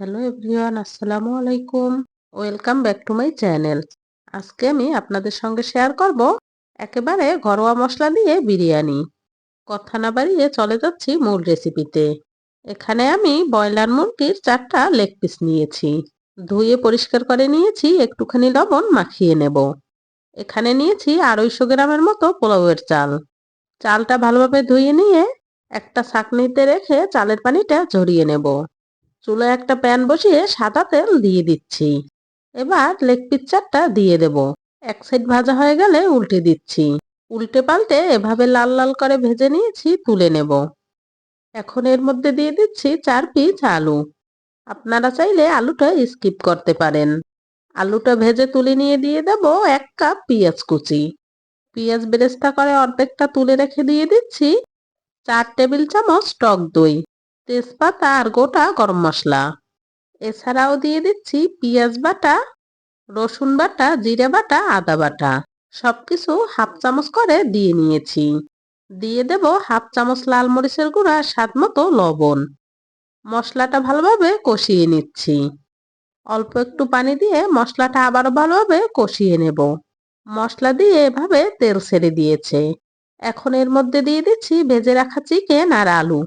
Hello everyone আসসালামু আলাইকুম welcome back to my channel আজকে আমি আপনাদের সঙ্গে শেয়ার করব একেবারে ঘরোয়া মশলা দিয়ে বিরিয়ানি। কথা না বাড়িয়ে চলে যাচ্ছি মূল রেসিপিতে এখানে আমি ব্রয়লার মুরগির চারটা লেগ পিস নিয়েছি। ধুয়ে পরিষ্কার করে নিয়েছি, একটুখানি লবণ মাখিয়ে নেব। এখানে নিয়েছি আড়াইশো গ্রামের মতো পোলাওয়ের চাল। চালটা ভালোভাবে ধুয়ে নিয়ে একটা ছাঁকনিতে রেখে চালের পানিটা ঝরিয়ে নেব। চুলায় একটা প্যান বসিয়ে সাদা তেল দিয়ে দিচ্ছি। এবার লেগ পিকচারটা দিয়ে দেব। এক সাইড ভাজা হয়ে গেলে উল্টে দিচ্ছি। উল্টে পাল্টে এভাবে লাল লাল করে ভেজে নিয়েছি, তুলে নেব। এখন এর মধ্যে দিয়ে দিচ্ছি চার পিস আলু। আপনারা চাইলে আলুটা স্কিপ করতে পারেন। আলুটা ভেজে তুলে নিয়ে দিয়ে দেব এক কাপ পেঁয়াজ কুচি। পেঁয়াজ বেরেস্তা করে অর্ধেকটা তুলে রেখে দিয়ে দিচ্ছি চার টেবিল চামচ টক দই। তেজপাতা আর গোটা গরম মশলা। এছাড়াও দিয়ে দিচ্ছি পেঁয়াজ বাটা, রসুন বাটা, জিরে বাটা, আদা বাটা। সবকিছু হাফ চামচ করে দিয়ে নিয়েছি। দিয়ে দেব হাফ চামচ লাল মরিচের গুঁড়া, স্বাদ মতো লবণ। মশলাটা ভালোভাবে কষিয়ে নিচ্ছি। অল্প একটু পানি দিয়ে মশলাটা আবারও ভালোভাবে কষিয়ে নেব। মশলা দিয়ে এভাবে তেল ছেড়ে দিয়েছে। এখন এর মধ্যে দিয়ে দিচ্ছি ভেজে রাখা চিকেন আর আলু।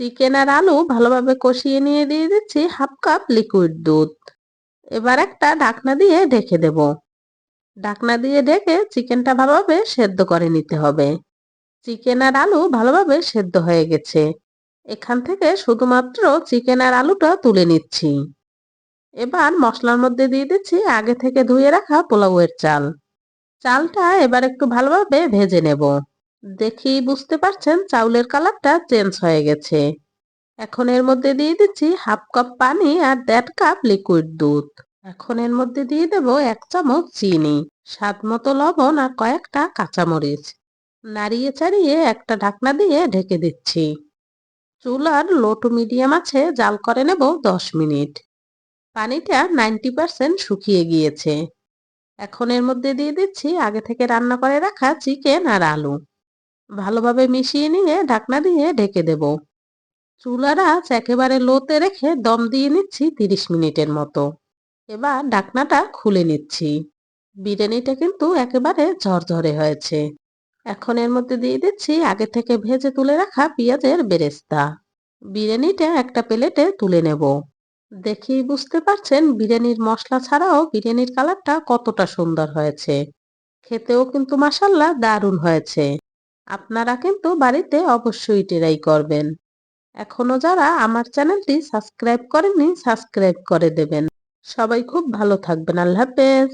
চিকেন আর আলু ভালোভাবে কষিয়ে নিয়ে দিয়ে দিচ্ছি হাফ কাপ লিকুইড দুধ। এবার একটা ঢাকনা দিয়ে ঢেকে দেব। ঢাকনা দিয়ে ঢেকে চিকেনটা ভালোভাবে সেদ্ধ করে নিতে হবে। চিকেন আর আলু ভালোভাবে সেদ্ধ হয়ে গেছে। এখান থেকে শুধুমাত্র চিকেন আর আলুটা তুলে নিচ্ছি। এবার মশলার মধ্যে দিয়ে দিচ্ছি আগে থেকে ধুয়ে রাখা পোলাওয়ের চাল। চালটা এবার একটু ভালোভাবে ভেজে নেব। দেখেই বুঝতে পারছেন, চাউলের কালারটা চেঞ্জ হয়ে গেছে। এখন এর মধ্যে দিয়ে দিচ্ছি হাফ কাপ পানি আর দেড় কাপ লিকুইড দুধ। এখন এর মধ্যে দিয়ে দেব এক চামচ চিনি, স্বাদ মতো লবণ আর কয়েকটা কাঁচামরিচ। নাড়িয়ে চাড়িয়ে একটা ঢাকনা দিয়ে ঢেকে দিচ্ছি। চুলার লো টু মিডিয়াম আছে, জাল করে নেব দশ মিনিট। পানিটা নাইনটি পার্সেন্ট শুকিয়ে গিয়েছে। এখন এর মধ্যে দিয়ে দিচ্ছি আগে থেকে রান্না করে রাখা চিকেন আর আলু। ভালোভাবে মিশিয়ে নিয়ে ঢাকনা দিয়ে ঢেকে দেব। চুলার আঁচ একেবারে লোতে রেখে দম দিয়ে নিচ্ছি তিরিশ মিনিটের মতো। এবার ঢাকনাটা খুলে নিচ্ছি। বিরিয়ানিটা কিন্তু একেবারে ঝরঝরে হয়েছে। এখন এর মধ্যে দিয়ে দিচ্ছি আগে থেকে ভেজে তুলে রাখা পেঁয়াজের বেরেস্তা। বিরিয়ানিটা একটা প্লেটে তুলে নেব। দেখেই বুঝতে পারছেন বিরিয়ানির মশলা ছাড়াও বিরিয়ানির কালারটা কতটা সুন্দর হয়েছে। খেতেও কিন্তু মাসাল্লাহ দারুণ হয়েছে। আপনারা কিন্তু বাড়িতে অবশ্যই টেরাই করবেন। এখনও যারা আমার চ্যানেলটি সাবস্ক্রাইব করেননি, সাবস্ক্রাইব করে দেবেন। সবাই খুব ভালো থাকবেন। আল্লাহ হাফেজ।